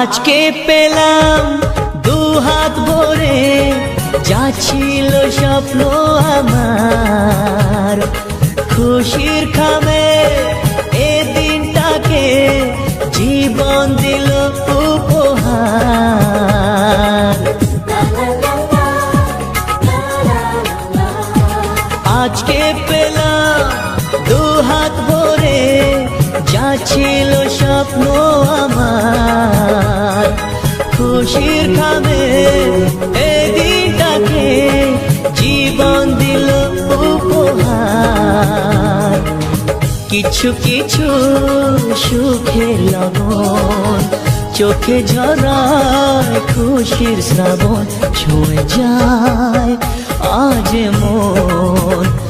আজকে পেলাম দু হাত ভরে, যা স্বপ্ন আমার। খুশির খামে এ দিনটাকে জীবন দিল উপহার। আজকে পেলাম দু হাত ভরে যা ছিল স্বপ্ন আমার। খুশির খাবে এই দিনটাকে জীবন দিল উপহার। কিছু কিছু সুখের লবণ, চোখে ঝরায় খুশির শ্রাবণ, ছুঁয়ে যায় আজ মন।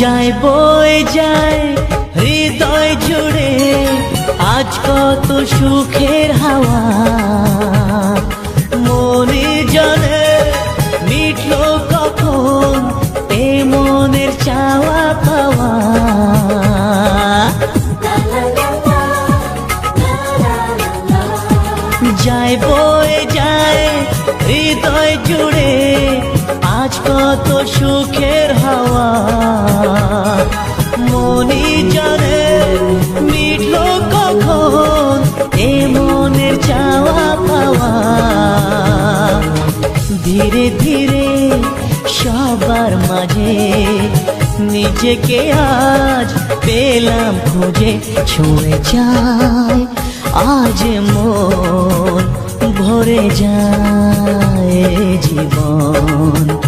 যায়, বই যায়, হৃদয় জুড়ে আজ কত সুখের হাওয়া। মনে জানে মিটলো কখন এ মনের চাওয়া পাওয়া। যায় বয়ে যায়, হৃদয় জুড়ে কত সুখের হাওয়া। মনি জানে মিটলো কখন এ মনের চাওয়া পাওয়া। ধীরে ধীরে সবার মাঝে নিজেকে আজ পেলাম খুঁজে, ছুঁয়ে যায়, আজ মন ভরে যায় জীবন।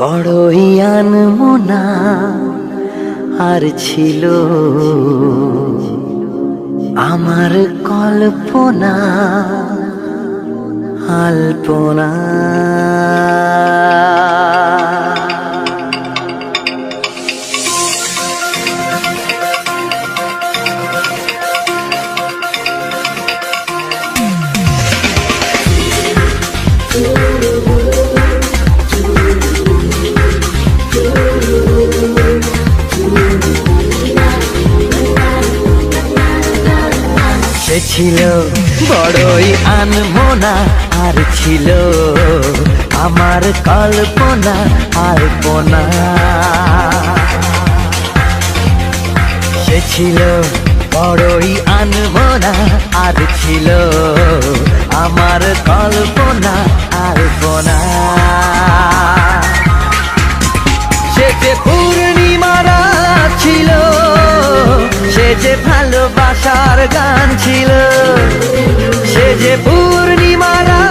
বড়ই আনমনা আর ছিল আমার কল্পনা আলপনা। ছিল বড়ই আনমোনা আর ছিল আমার কল্পনা আলপনা সে ছিল বড়ই আনমোনা আর ছিল আমার কল্পনা আলপনা সে যে পূর্ণিমারা ছিল, সে যে ভালোবাসার গান ছিল যে পূর্ণিমারা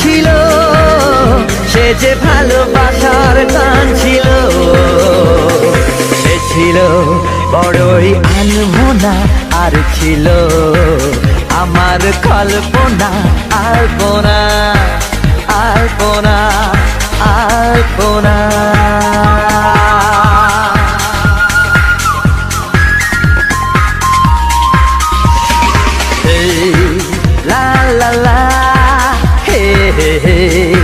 ছিল, সে যে ভালোবাসার গান ছিল, সে ছিল বড়ই আনমোনা আর ছিল আমার কল্পনা আলপনা আলপনা আলপনা।